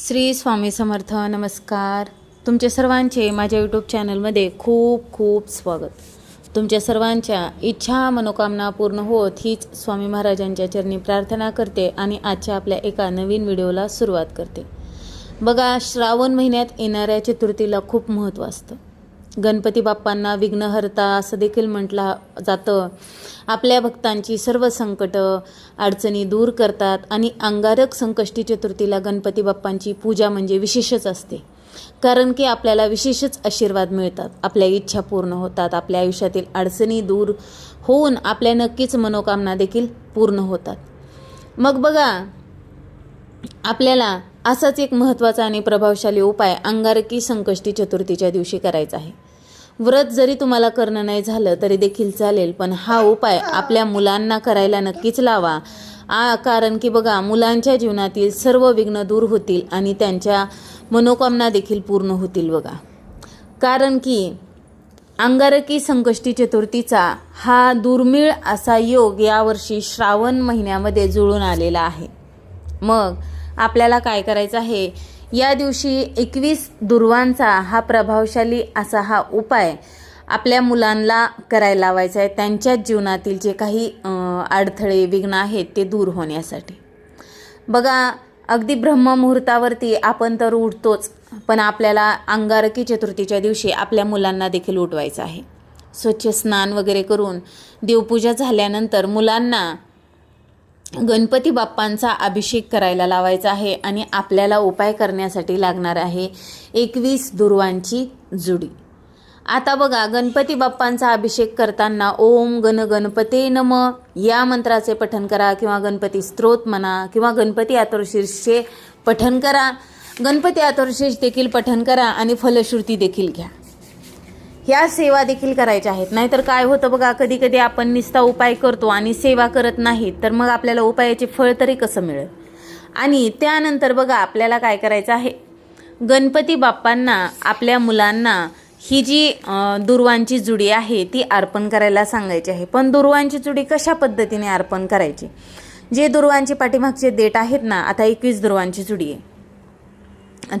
श्री स्वामी समर्थ नमस्कार. तुमच्या सर्वांचे माझ्या यूट्यूब चॅनलमध्ये खूप खूप स्वागत. तुमच्या सर्वांच्या इच्छा मनोकामना पूर्ण होत हीच स्वामी महाराजांच्या चरणी प्रार्थना करते आणि आजच्या आपल्या एका नवीन व्हिडिओला सुरुवात करते. बघा श्रावण महिन्यात येणाऱ्या चतुर्थीला खूप महत्त्व असतं. गणपती बाप्पांना विघ्नहर्ता असं देखील म्हटलं जातं. आपल्या भक्तांची सर्व संकटं अडचणी दूर करतात आणि अंगारक संकष्टी चतुर्थीला गणपती बाप्पांची पूजा म्हणजे विशेषच असते. कारण की आपल्याला विशेषच आशीर्वाद मिळतात. आपल्या इच्छा पूर्ण होतात. आपल्या आयुष्यातील अडचणी दूर होऊन आपल्या नक्कीच मनोकामना देखील पूर्ण होतात. मग बघा आपल्याला असाच एक महत्त्वाचा आणि प्रभावशाली उपाय अंगारकी संकष्टी चतुर्थीच्या दिवशी करायचा आहे. व्रत जरी तुम्हाला करणं नाही झालं तरी देखील चालेल पण हा उपाय आपल्या मुलांना करायला नक्कीच लावा. आ कारण की बघा मुलांच्या जीवनातील सर्व विघ्न दूर होतील आणि त्यांच्या मनोकामना देखील पूर्ण होतील बघा. कारण की अंगारकी संकष्टी चतुर्थीचा हा दुर्मिळ असा योग यावर्षी श्रावण महिन्यामध्ये जुळून आलेला आहे. मग आपल्याला काय करायचं आहे? या दिवशी एकवीस दुर्वांचा हा प्रभावशाली असा हा उपाय आपल्या मुलांना करायला लावायचा आहे. त्यांच्याच जीवनातील जे काही अडथळे विघ्न आहेत ते दूर होण्यासाठी. बघा अगदी ब्रह्ममुहूर्तावरती आपण तर उठतोच पण आपल्याला अंगारकी चतुर्थीच्या दिवशी आपल्या मुलांना देखील उठवायचं आहे. स्वच्छ स्नान वगैरे करून देवपूजा झाल्यानंतर मुलांना गणपती बाप्पांचा अभिषेक करायला लावायचा आहे आणि आपल्याला उपाय करण्यासाठी लागणार आहे एकवीस दुर्वांची जुडी. आता बघा गणपती बाप्पांचा अभिषेक करताना ओम गण गणपते नम या मंत्राचे पठन करा किंवा गणपती स्त्रोत म्हणा किंवा गणपती आतुर्शीर्षचे पठन करा. गणपती आतुर्शीर्ष देखील पठन करा आणि फलश्रुती देखील घ्या. ह्या सेवा देखील करायच्या आहेत. नाहीतर काय होतं बघा कधी कधी आपण निस्ता उपाय करतो आणि सेवा करत नाही तर मग आपल्याला उपायाचे फळ तरी कसं मिळेल? आणि त्यानंतर बघा आपल्याला काय करायचं आहे? गणपती बाप्पांना आपल्या मुलांना ही जी दुर्वांची जुडी आहे ती अर्पण करायला सांगायची आहे. पण दुर्वांची जुडी कशा पद्धतीने अर्पण करायची? जे दुर्वांची पाठीमागचे देठ आहेत ना आता एकवीस दुर्वांची जुडी आहे.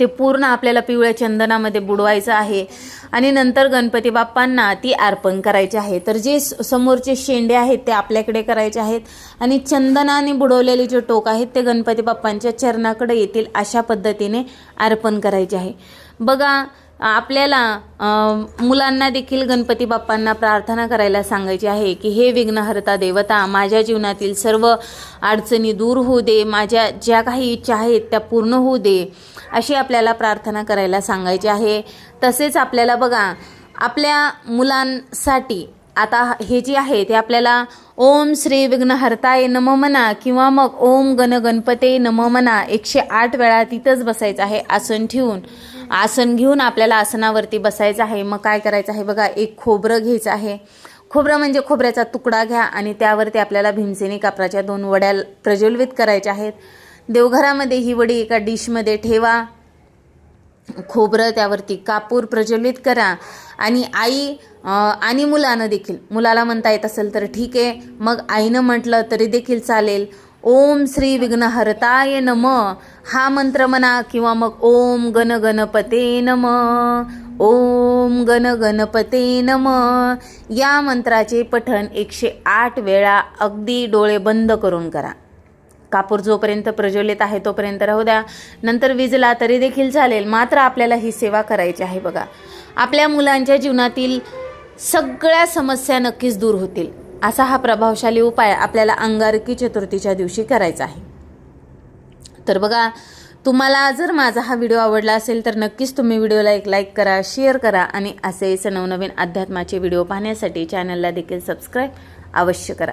ते पूर्ण आपल्याला पिवळ्या चंदनामध्ये बुडवायचं आहे. आणि नंतर गणपती बाप्पांना ती अर्पण करायची आहे. तर जे स- समोरचे शेंडे आहेत ते आपल्याकडे करायचे आहेत. आणि चंदनाने बुडवलेले जे टोक आहेत ते गणपती बाप्पांच्या चरणाकडे येतील अशा पद्धतीने अर्पण करायचे आहे. बघा आपल्याला मुलांना देखील गणपती बाप्पांना प्रार्थना करायला सांगायची आहे की हे विघ्नहर्ता देवता माझ्या जीवनातील सर्व अडचणी दूर होऊ दे माझ्या ज्या काही इच्छा आहेत त्या पूर्ण होऊ दे अशी आपल्याला प्रार्थना करायला सांगायची आहे. तसेच आपल्याला बघा आपल्या मुलांसाठी आता हे जे आहे ते आपल्याला ओम श्री विघ्नहर्ताय नम म्हणा किंवा मग ओम गण गणपते नम म्हणा एकशे आठ वेळा तिथंच बसायचं आहे आसन ठेवून. आसन घेऊन आपल्याला आसनावरती बसायचं आहे. मग काय करायचं आहे बघा एक खोबरं घ्यायचं आहे. खोबरं म्हणजे खोबऱ्याचा तुकडा घ्या आणि त्यावरती आपल्याला भीमसेनी कापराच्या दोन वड्या प्रज्वलित करायच्या आहेत. देवघरामध्ये ही वडी एका डिशमध्ये ठेवा. खोबरं त्यावरती कापूर प्रज्वलित करा. आणि आई आणि मुलानं देखील मुलाला म्हणता येत असेल तर ठीक आहे. मग आईनं म्हटलं तरी देखील चालेल. ओम श्री विघ्नहर्ताय नम. हा मंत्र म्हणा किंवा मग ओम गण गणपते नम. ओम गण गणपते नम. या मंत्राचे पठण एकशे आठ वेळा अगदी डोळे बंद करून करा. कापूर जोपर्यंत प्रज्वलित आहे तोपर्यंत राहू द्या. नंतर विजला तरी देखील चालेल. मात्र आपल्याला ही सेवा करायची आहे बघा. आपल्या मुलांच्या जीवनातील सगळ्या समस्या नक्कीच दूर होतील. असा हा प्रभावशाली उपाय आपल्याला अंगारकी चतुर्थीच्या दिवशी करायचा आहे. तर बघा तुम्हाला जर माझा हा व्हिडिओ आवडला असेल तर नक्कीच तुम्ही व्हिडिओला एक लाईक करा शेअर करा आणि असेच नवनवीन अध्यात्माचे व्हिडिओ पाहण्यासाठी चॅनलला देखील सबस्क्राईब अवश्य करा.